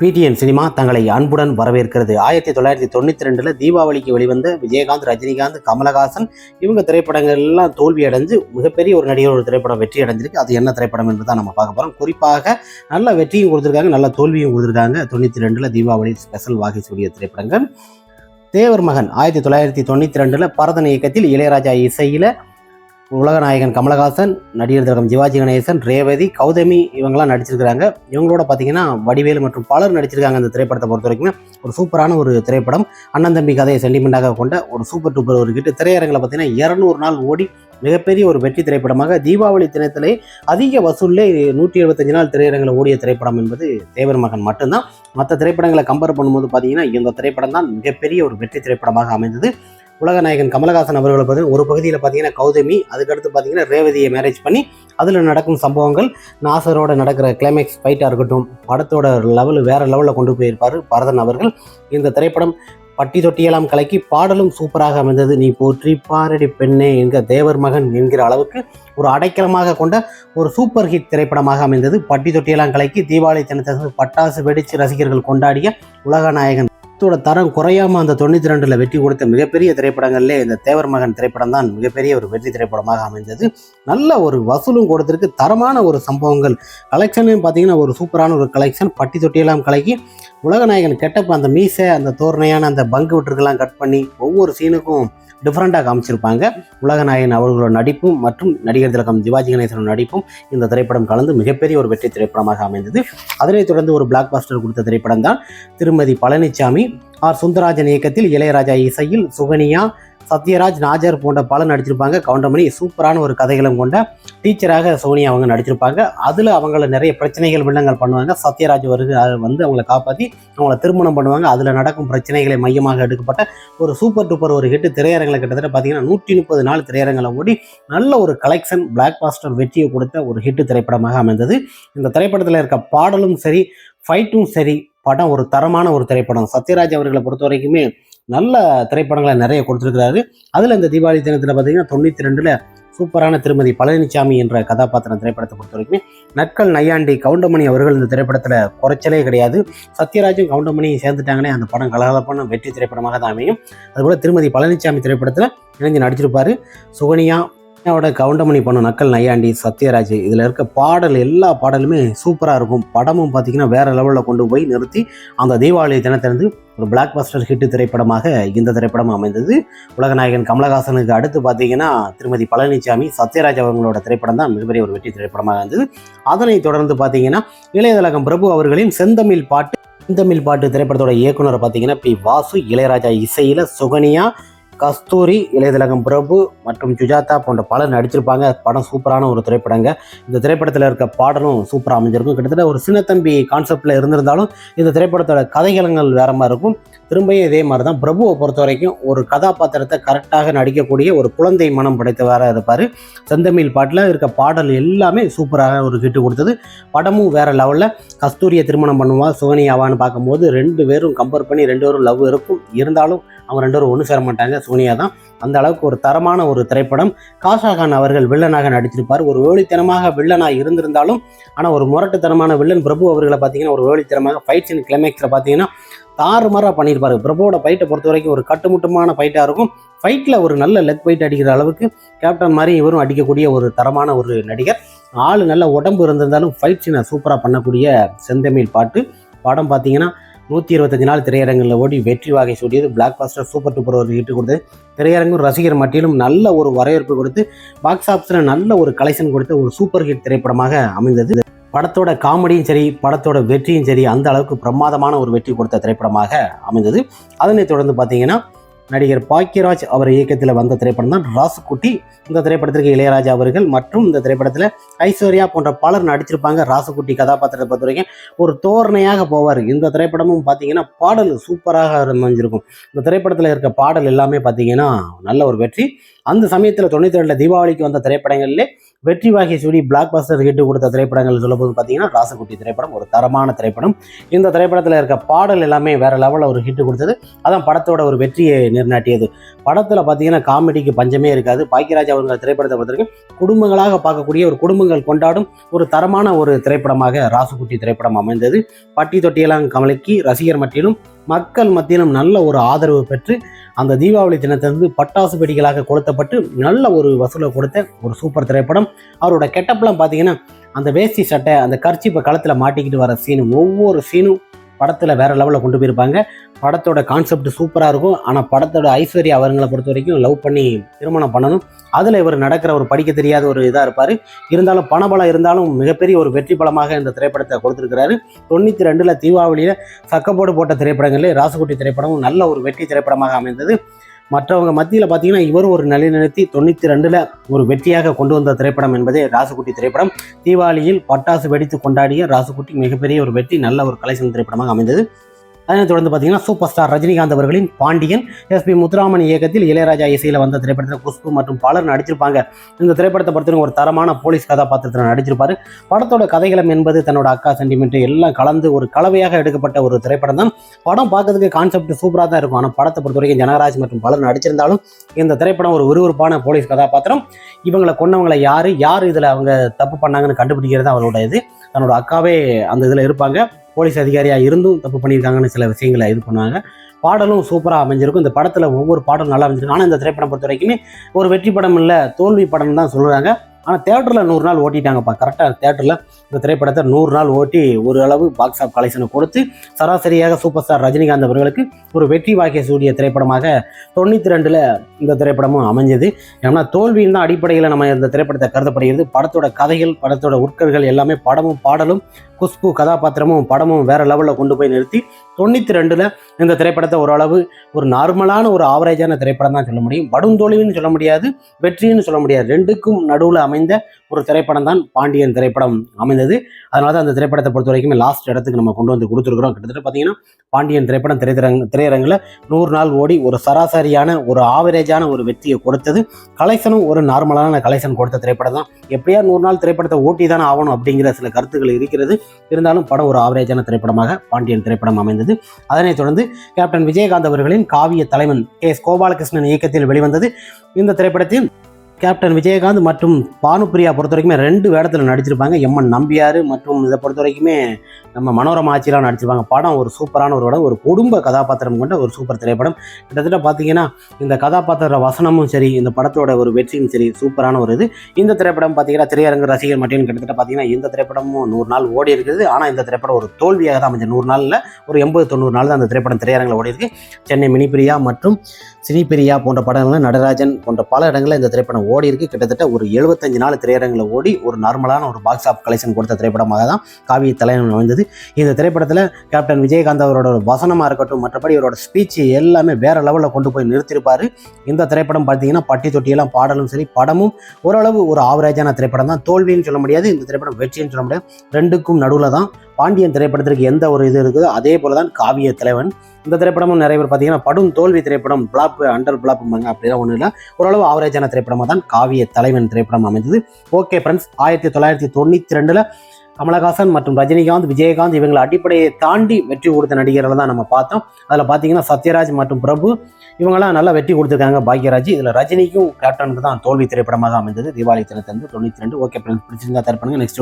PTN cinema தங்களை அன்புடன் வரவேற்கிறது. ஆயிரத்தி தொள்ளாயிரத்தி தொண்ணூற்றி ரெண்டில் தீபாவளிக்கு வெளிவந்த விஜயகாந்த் ரஜினிகாந்த் கமலஹாசன் இவங்க திரைப்படங்கள் எல்லாம் தோல்வி அடைஞ்சு மிகப்பெரிய ஒரு நடிகர் ஒரு திரைப்படம் வெற்றி அடைஞ்சிருக்கு. அது என்ன திரைப்படம் என்று தான் நம்ம பார்க்க போகிறோம் குறிப்பாக நல்ல வெற்றியும் கொடுத்துருக்காங்க நல்ல தோல்வியும் கொடுத்துருக்காங்க. தொண்ணூற்றி ரெண்டில் தீபாவளி ஸ்பெஷல் வாகை சூடிய திரைப்படங்கள். தேவர் மகன் ஆயிரத்தி தொள்ளாயிரத்தி தொண்ணூற்றி ரெண்டில் பரதன் இயக்கத்தில் இளையராஜா இசையில் உலகநாயகன் கமலஹாசன் நடிகர் திலகம் சிவாஜி கணேசன் ரேவதி கௌதமி இவங்கெல்லாம் நடிச்சிருக்கிறாங்க. இவங்களோட பார்த்தீங்கன்னா வடிவேலு மற்றும் பலர் நடிச்சிருக்காங்க அந்த திரைப்படத்தை பொறுத்த வரைக்கும். ஒரு சூப்பரான ஒரு திரைப்படம். அண்ணன் தம்பி கதையை சென்டிமெண்ட்டாக கொண்ட ஒரு சூப்பர் டூப்பர் ஒரு கிட்ட. திரையரங்கில் பார்த்தீங்கன்னா இரநூறு நாள் ஓடி மிகப்பெரிய ஒரு வெற்றி திரைப்படமாக தீபாவளி தினத்திலே அதிக வசூல்லே நூற்றி எழுபத்தஞ்சு நாள் திரையரங்கில் ஓடிய திரைப்படம் என்பது தேவர் மகன் மட்டும்தான். மற்ற திரைப்படங்களை கம்பேர் பண்ணும்போது பார்த்தீங்கன்னா இந்த திரைப்படம் தான் மிகப்பெரிய ஒரு வெற்றி திரைப்படமாக அமைந்தது. உலகநாயகன் கமலஹாசன் அவர்களை பார்த்தீங்கன்னா ஒரு பகுதியில் பார்த்தீங்கன்னா கௌதமி அதுக்கடுத்து பார்த்தீங்கன்னா ரேவதியை மேரேஜ் பண்ணி அதில் நடக்கும் சம்பவங்கள் நாசரோட நடக்கிற கிளைமேக்ஸ் ஃபைட்டாக இருக்கட்டும் படத்தோட லெவல் வேற லெவலில் கொண்டு போயிருப்பார் பரதன் அவர்கள். இந்த திரைப்படம் பட்டி தொட்டியெல்லாம் கலக்கி பாடலும் சூப்பராக அமைந்தது. நீ போற்றி பாரடி பெண்ணே என்கிற தேவர் மகன் என்கிற அளவுக்கு ஒரு அடைக்கலமாக கொண்ட ஒரு சூப்பர் ஹிட் திரைப்படமாக அமைந்தது. பட்டி தொட்டியெல்லாம் கலக்கி தீபாவளி தினத்தை பட்டாசு வெடிச்சு ரசிகர்கள் கொண்டாடிய உலகநாயகன் படத்தோட தரம் குறையாம அந்த தொண்ணூற்றி ரெண்டில் வெற்றி கொடுத்த மிகப்பெரிய திரைப்படங்கள்லே இந்த தேவர் மகன் திரைப்படம் தான் மிகப்பெரிய ஒரு வெற்றி திரைப்படமாக அமைந்தது. நல்ல ஒரு வசூலும் கொடுத்திருக்கு. தரமான ஒரு சம்பவங்கள். கலெக்ஷனும் பார்த்தீங்கன்னா ஒரு சூப்பரான ஒரு கலெக்ஷன் பட்டி தொட்டியெல்லாம் கலக்கி உலகநாயகன் கெட்டப்ப அந்த மீசை அந்த தோரணையான அந்த பங்கு விட்டுருக்கெல்லாம் கட் பண்ணி ஒவ்வொரு சீனுக்கும் டிஃப்ரெண்ட்டாக காமிச்சிருப்பாங்க. உலகநாயகன் அவர்களோட நடிப்பும் மற்றும் நடிகர் திலகம் சிவாஜி கணேசனோட நடிப்பும் இந்த திரைப்படம் கலந்து மிகப்பெரிய ஒரு வெற்றி திரைப்படமாக அமைந்தது. அதனைத் தொடர்ந்து ஒரு பிளாக் பாஸ்டர் கொடுத்த திரைப்படம் தான் திருமதி பழனிசாமி ஆர். சுந்தரராஜன் இயக்கத்தில் இளையராஜா இசையில் சுகனியா சத்யராஜ் நாஜர் போன்ற பல நடிச்சிருப்பாங்க. கவுண்டமணி சூப்பரான ஒரு கதைகளும் கொண்ட டீச்சராக சோனியா அவங்க நடிச்சிருப்பாங்க. அதில் அவங்கள நிறைய பிரச்சனைகள் வில்லங்கள் பண்ணுவாங்க. சத்யராஜ் வருக வந்து அவங்கள காப்பாற்றி அவங்கள திருமணம் பண்ணுவாங்க. அதில் நடக்கும் பிரச்சனைகளை மையமாக எடுக்கப்பட்ட ஒரு சூப்பர் டூப்பர் ஒரு ஹிட் திரையரங்கில் கிட்டத்தட்ட பார்த்தீங்கன்னா நூற்றி முப்பது நாள் திரையரங்கில் ஓடி நல்ல ஒரு கலெக்ஷன் பிளாக் பாஸ்டர் வெற்றியை கொடுத்த ஒரு ஹிட் திரைப்படமாக அமைந்தது. இந்த திரைப்படத்தில் இருக்க பாடலும் சரி ஃபைட்டும் சரி படம் ஒரு தரமான ஒரு திரைப்படம். சத்யராஜ் அவர்களை பொறுத்த வரைக்குமே நல்ல திரைப்படங்களை நிறைய கொடுத்துருக்கிறாரு. அதில் இந்த தீபாவளி தினத்தில் பார்த்தீங்கன்னா தொண்ணூற்றி ரெண்டில் சூப்பரான திருமதி பழனிசாமி என்ற கதாபாத்திரம் திரைப்படத்தை பொறுத்த வரைக்கும் நக்கல் நையாண்டி கவுண்டமணி அவர்கள் இந்த திரைப்படத்தில் குறைச்சலே கிடையாது. சத்யராஜும் கவுண்டமணியும் சேர்ந்துட்டாங்கன்னே அந்த படம் கலகலப்பான வெற்றி திரைப்படமாக தான் அமையும். அதுபோல் திருமதி பழனிசாமி திரைப்படத்தில் இணைஞ்சு நடிச்சிருப்பார். சுகனியா என்னோட கவுண்டமணி பண்ணும் நக்கல் நையாண்டி சத்யராஜ் இதில் இருக்க பாடல் எல்லா பாடலுமே சூப்பராக இருக்கும். படமும் பார்த்தீங்கன்னா வேற லெவலில் கொண்டு போய் நிறுத்தி அந்த தீபாவளி தினத்திலிருந்து ஒரு பிளாக் பஸ்டர் ஹிட் திரைப்படமாக இந்த திரைப்படம் அமைந்தது. உலகநாயகன் கமலஹாசனுக்கு அடுத்து பார்த்தீங்கன்னா திருமதி பழனிசாமி சத்யராஜ் அவங்களோட திரைப்படம் தான் மிகப்பெரிய ஒரு வெற்றி திரைப்படமாக இருந்தது. அதனைத் தொடர்ந்து பார்த்தீங்கன்னா இளையதலகம் பிரபு அவர்களின் செந்தமிழ் பாட்டு செந்தமிழ் பாட்டு திரைப்படத்தோட இயக்குனர் பார்த்தீங்கன்னா பி. வாசு இளையராஜா இசையில் சுகனியா கஸ்தூரி இளையதிலகம் பிரபு மற்றும் சுஜாதா போன்ற பலர் நடிச்சிருப்பாங்க. படம் சூப்பரான ஒரு திரைப்படங்க. இந்த திரைப்படத்தில் இருக்க பாடலும் சூப்பராக அமைஞ்சிருக்கும். கிட்டத்தட்ட ஒரு சின்னத்தம்பி கான்செப்டில் இருந்திருந்தாலும் இந்த திரைப்படத்தோட கதைகளங்கள் வேற மாதிரி இருக்கும். திரும்பியும் இதே மாதிரி தான் பிரபுவை பொறுத்த வரைக்கும் ஒரு கதாபாத்திரத்தை கரெக்டாக நடிக்கக்கூடிய ஒரு குழந்தை மனம் படைத்தவராக இருப்பார். செந்தமிழ் பாட்டில் இருக்க பாடல் எல்லாமே சூப்பராக ஒரு ஹிட்டு கொடுத்தது. படமும் வேற லெவலில் கஸ்தூரியை திருமணம் பண்ணுவா சுகனியாவான்னு பார்க்கும்போது ரெண்டு பேரும் கம்பேர் பண்ணி ரெண்டு பேரும் லவ் இருக்கும். இருந்தாலும் அவங்க ரெண்டு பேரும் ஒன்று சேர மாட்டாங்க. சோனியா தான். அந்த அளவுக்கு ஒரு தரமான ஒரு திரைப்படம். காஷா கான் அவர்கள் வில்லனாக நடிச்சிருப்பார் ஒரு வேலித்தனமாக வில்லனாக இருந்திருந்தாலும் ஆனால் ஒரு முரட்டுத்தனமான வில்லன் பிரபு அவர்களை பார்த்தீங்கன்னா ஒரு வேலித்தனமாக ஃபைட் சீன் கிளைமேக்ஸில் பார்த்தீங்கன்னா தாறுமாறாக பண்ணியிருப்பார். பிரபுவோட ஃபைட்டை பொறுத்த வரைக்கும் ஒரு கட்டுமுட்டமான ஃபைட்டாக இருக்கும். ஃபைட்டில் ஒரு நல்ல லெக் ஃபைட் அடிக்கிற அளவுக்கு கேப்டன் மாதிரி இவரும் அடிக்கக்கூடிய ஒரு தரமான ஒரு நடிகர். ஆள் நல்ல உடம்பு இருந்திருந்தாலும் ஃபைட் சீனை சூப்பராக பண்ணக்கூடிய செந்தமிழ் பாட்டு. படம் பார்த்தீங்கன்னா நூற்றி இருபத்தஞ்சு நாள் திரையரங்கில் ஓடி வெற்றி வாகை சூடியது. பிளாக் பாஸ்டர் சூப்பர் டூப்பர் ஒரு ஹிட்டு கொடுத்து திரையரங்கும் ரசிகர் மட்டிலும் நல்ல ஒரு வரவேற்பு கொடுத்து பாக்ஸ் ஆஃபீஸில் நல்ல ஒரு கலெக்ஷன் கொடுத்த ஒரு சூப்பர் ஹிட் திரைப்படமாக அமைந்தது. படத்தோட காமெடியும் சரி படத்தோட வெற்றியும் சரி அந்த அளவுக்கு பிரமாதமான ஒரு வெற்றி கொடுத்த திரைப்படமாக அமைந்தது. அதனைத் தொடர்ந்து பார்த்தீங்கன்னா நடிகர் பாக்கியராஜ் அவர் இயக்கத்தில் வந்த திரைப்படம் தான் ராசுக்குட்டி. இந்த திரைப்படத்திற்கு இளையராஜா அவர்கள் மற்றும் இந்த திரைப்படத்தில் ஐஸ்வர்யா போன்ற பலர் நடிச்சிருப்பாங்க. ராசுக்குட்டி கதாபாத்திரத்தை பொறுத்த வரைக்கும் ஒரு தோரணையாக போவார். இந்த திரைப்படமும் பார்த்தீங்கன்னா பாடல் சூப்பராக அமைஞ்சிருக்கும் இந்த திரைப்படத்தில் இருக்க பாடல் எல்லாமே பார்த்தீங்கன்னா நல்ல ஒரு வெற்றி. அந்த சமயத்தில் தொண்ணூற்றி ரெண்டில் தீபாவளிக்கு வந்த திரைப்படங்களிலே வெற்றி வாகி சூடி பிளாக் பஸ்டர் ஹிட் கொடுத்த திரைப்படங்கள் சொல்லும்போது பார்த்தீங்கன்னா ராசகுட்டி திரைப்படம் ஒரு தரமான திரைப்படம். இந்த திரைப்படத்தில் இருக்க பாடல் எல்லாமே வேற லெவலில் ஒரு ஹிட்டு கொடுத்தது. அதான் படத்தோட ஒரு வெற்றியை நிர்நாட்டியது படத்தில் பார்த்தீங்கன்னா காமெடிக்கு பஞ்சமே இருக்காது. பாக்கியராஜ் அவங்க திரைப்படத்தை பொறுத்தவரைக்கும் குடும்பங்களாக பார்க்கக்கூடிய ஒரு குடும்பங்கள் கொண்டாடும் ஒரு தரமான ஒரு திரைப்படமாக ராசுகுட்டி திரைப்படம் அமைந்தது. பட்டி தொட்டியெல்லாம் கமலைக்கு ரசிகர் மட்டிலும் மக்கள் மத்தியிலும் நல்ல ஒரு ஆதரவு பெற்று அந்த தீபாவளி தினத்திலிருந்து பட்டாசு பெடிகளாக கொளுத்தப்பட்டு நல்ல ஒரு வசூலை கொடுத்த ஒரு சூப்பர் திரைப்படம். அவரோட கெட்டப்லாம் பார்த்தீங்கன்னா அந்த வேஷ்டி சட்டை அந்த கர்ச்சிப்பை களத்தில் மாட்டிக்கிட்டு வர சீனு ஒவ்வொரு சீனும் படத்தில் வேறு லெவலில் கொண்டு போயிருப்பாங்க. படத்தோட கான்செப்ட் சூப்பராக இருக்கும். ஆனால் படத்தோட ஐஸ்வர்யா அவர்களை பொறுத்த வரைக்கும் லவ் பண்ணி திருமணம் பண்ணணும். அதில் இவர் நடக்கிற ஒரு படிக்க தெரியாத ஒரு இதாக இருப்பார். இருந்தாலும் பணபலம் இருந்தாலும் மிகப்பெரிய ஒரு வெற்றி பலமாக இந்த திரைப்படத்தை கொடுத்துருக்கிறாரு. தொண்ணூற்றி ரெண்டில் தீபாவளியில் சக்கப்போடு போட்ட திரைப்படங்களில் ராசுகுட்டி திரைப்படமும் நல்ல ஒரு வெற்றி திரைப்படமாக அமைந்தது. மற்றவங்க மத்தியில் பார்த்தீங்கன்னா இவர் ஒரு நிலைநிறுத்தி தொண்ணூற்றி ரெண்டில் ஒரு வெற்றியாக கொண்டு வந்த திரைப்படம் என்பதே ராசுகுட்டி திரைப்படம். தீபாவளியில் பட்டாசு வெடித்து கொண்டாடிய ராசுகுட்டி மிகப்பெரிய ஒரு வெற்றி நல்ல ஒரு கலைசன் திரைப்படமாக அமைந்தது. அதனைத் தொடர்ந்து பார்த்தீங்கன்னா சூப்பர் ஸ்டார் ரஜினிகாந்த் அவர்களின் பாண்டியன் எஸ் பி முத்துராமன் இயக்கத்தில் இளையராஜா இசையில் வந்த திரைப்படத்தில் குஷ்பு மற்றும் பலர் நடிச்சிருப்பாங்க. இந்த திரைப்படத்தை பொறுத்தவரைக்கும் ஒரு தரமான போலீஸ் கதாபாத்திரத்தில் நடிச்சிருப்பாரு. படத்தோட கதைகளம் என்பது தன்னோட அக்கா சென்டிமெண்ட் எல்லாம் கலந்து ஒரு கலவையாக எடுக்கப்பட்ட ஒரு திரைப்படம் தான் படம் பார்க்கறதுக்கு கான்செப்ட் சூப்பராக தான் இருக்கும். ஆனால் படத்தை பொறுத்த வரைக்கும் ஜனகராஜ் மற்றும் பலர் நடிச்சிருந்தாலும் இந்த திரைப்படம் ஒரு விறுவிறுப்பான போலீஸ் கதாபாத்திரம். இவங்களை கொன்னவங்களை யார்? யார் இதில் அவங்க தப்பு பண்ணாங்கன்னு கண்டுபிடிக்கிறது அவரோட இது தன்னோட அக்காவே அந்த இதில் இருப்பாங்க. போலீஸ் அதிகாரியாக இருந்தும் தப்பு பண்ணியிருக்காங்கன்னு சில விஷயங்களை இது பண்ணுவாங்க. பாடலும் சூப்பராக அமைஞ்சிருக்கும். இந்த படத்தில் ஒவ்வொரு பாடலும் நல்லா அமைஞ்சிருக்கும். ஆனால் இந்த திரைப்படம் பொறுத்த வரைக்குமே ஒரு வெற்றி படம் இல்லை தோல்வி படம் தான் சொல்கிறாங்க ஆனால் தேட்டரில் நூறு நாள் ஓட்டிட்டாங்கப்பா. கரெக்டாக தேட்டரில் இந்த திரைப்படத்தை நூறு நாள் ஓட்டி ஒரு அளவு பாக்ஸ் ஆஃப் கலெக்ஷனை கொடுத்து சராசரியாக சூப்பர் ஸ்டார் ரஜினிகாந்த் அவர்களுக்கு ஒரு வெற்றி வாக்கிய சூடிய திரைப்படமாக தொண்ணூற்றி ரெண்டில் இந்த திரைப்படமும் அமைஞ்சது. ஏன்னா தோல்வியின் தான் அடிப்படையில் நம்ம இந்த திரைப்படத்தை கருதப்படுகிறது. படத்தோட கதைகள் படத்தோட உட்கர்கள் எல்லாமே படமும் பாடலும் குஷ்பு கதாபாத்திரமும் படமும் வேற லெவலில் கொண்டு போய் நிறுத்தி தொண்ணூற்றி ரெண்டில் இந்த திரைப்படத்தை ஓரளவு ஒரு நார்மலான ஒரு ஆவரேஜான திரைப்படம் தான் சொல்ல முடியும். படும் சொல்ல முடியாது வெற்றின்னு சொல்ல முடியாது. ரெண்டுக்கும் நடுவில் அமைந்த ஒரு திரைப்படம் தான் பாண்டியன் திரைப்படம் அமைந்தது. அதனால தான் அந்த திரைப்படத்தை பொறுத்த வரைக்கும் லாஸ்ட் இடத்துக்கு நம்ம கொண்டு வந்து கொடுத்துருக்குறோம். கிட்டத்தட்ட பார்த்தீங்கன்னா பாண்டியன் திரைப்படம் திரையரங்க திரையரங்கில் நூறு நாள் ஓடி ஒரு சராசரியான ஒரு ஆவரேஜான ஒரு வெற்றியை கொடுத்தது. கலெக்ஷனும் ஒரு நார்மலான கலெக்ஷன் கொடுத்த திரைப்படம் தான். எப்படியா நூறு நாள் திரைப்படத்தை ஓட்டி தானே ஆகணும் அப்படிங்கிற சில கருத்துக்கள் இருக்கிறது. இருந்தாலும் படம் ஒரு ஆவரேஜான திரைப்படமாக பாண்டியன் திரைப்படம் அமைந்தது. அதனைத் தொடர்ந்து கேப்டன் விஜயகாந்த் அவர்களின் காவிய தலைவன் கே எஸ் கோபாலகிருஷ்ணன் இயக்கத்தில் வெளிவந்தது. இந்த திரைப்படத்தில் கேப்டன் விஜயகாந்த் மற்றும் பானுப்பிரியா பொறுத்த வரைக்குமே ரெண்டு வேடத்தில் நடிச்சிருப்பாங்க. எம்என் நம்பியார் மற்றும் இதை பொறுத்த வரைக்குமே நம்ம மனோரமா ஆட்சியெலாம் நடிச்சிருப்பாங்க. படம் ஒரு சூப்பரான ஒரு படம். ஒரு குடும்ப கதாபாத்திரம் கொண்ட ஒரு சூப்பர் திரைப்படம். கிட்டத்தட்ட பார்த்தீங்கன்னா இந்த கதாபாத்திர வசனமும் சரி இந்த படத்தோட ஒரு வெற்றியும் சரி சூப்பரான ஒரு இது. இந்த திரைப்படம் பார்த்தீங்கன்னா திரையரங்கு ரசிகர் மட்டும் கிட்டத்தட்ட பார்த்தீங்கன்னா இந்த திரைப்படமும் நூறு நாள் ஓடி இருக்குது. ஆனால் இந்த திரைப்படம் ஒரு தோல்வியாக தான் அமைஞ்ச நூறு நாளில் ஒரு எண்பது தொண்ணூறு நாள் தான் அந்த திரைப்படம் திரையரங்கில் ஓடி இருக்கு. சென்னை மினிப்பிரியா மற்றும் சினிப்பிரியா போன்ற படங்கள் நடராஜன் போன்ற பல இடங்களில் இந்த திரைப்படம் ஓடி இருக்கு. கிட்டத்தட்ட ஒரு எழுபத்தஞ்சு நாள் திரையரங்கில் ஓடி ஒரு நார்மலான ஒரு பாக்ஸ் ஆஃப் கலெக்ஷன் கொடுத்த திரைப்படமாக தான் காவிய தலைவன் அமைந்தது. இந்த திரைப்படத்தில் கேப்டன் விஜயகாந்த் அவரோட வசனமாக இருக்கட்டும் மற்றபடி அவரோட ஸ்பீச் எல்லாமே வேற லெவலில் கொண்டு போய் நிறுத்திருப்பார். இந்த திரைப்படம் பார்த்தீங்கன்னா பட்டி தொட்டியெல்லாம் பாடலும் சரி படமும் ஓரளவு ஒரு ஆவரேஜான திரைப்படம் தான் தோல்வின்னு சொல்ல முடியாது இந்த திரைப்படம் வெற்றின்னு சொல்ல முடியாது. ரெண்டுக்கும் நடுவில் தான் பாண்டியன் திரைப்படத்திற்கு எந்த ஒரு இது இருக்குதோ? அதே போல தான் காவிய தலைவன். இந்த திரைப்படமும் நிறைய பேர் பார்த்தீங்கன்னா படும் தோல்வி திரைப்படம் பிளாப் அண்டர் பிளாப் அப்படிலாம் ஒன்றும் இல்லை. ஓரளவு ஆவரேஜான திரைப்படமாக தான் காவிய தலைவன் திரைப்படம் அமைந்தது. ஓகே ஃப்ரெண்ட்ஸ் ஆயிரத்தி தொள்ளாயிரத்தி தொண்ணூற்றி ரெண்டில் கமலஹாசன் மற்றும் ரஜினிகாந்த் விஜயகாந்த் இவங்களை அடிப்படையை தாண்டி வெற்றி கொடுத்த நடிகர்களை தான் நம்ம பார்த்தோம். அதில் பார்த்தீங்கன்னா சத்யராஜ் மற்றும் பிரபு இவங்கெல்லாம் நல்லா வெற்றி கொடுத்துருக்காங்க பாக்யராஜ். இதில் ரஜினிக்கும் கேப்டனுக்கு தான் தோல்வி திரைப்படமாக அமைந்தது. தீபாவளி தினத்தன்று தொண்ணூற்றி ரெண்டு. ஓகே பிடிச்சிருந்தா தரப்படுங்க நெக்ஸ்ட்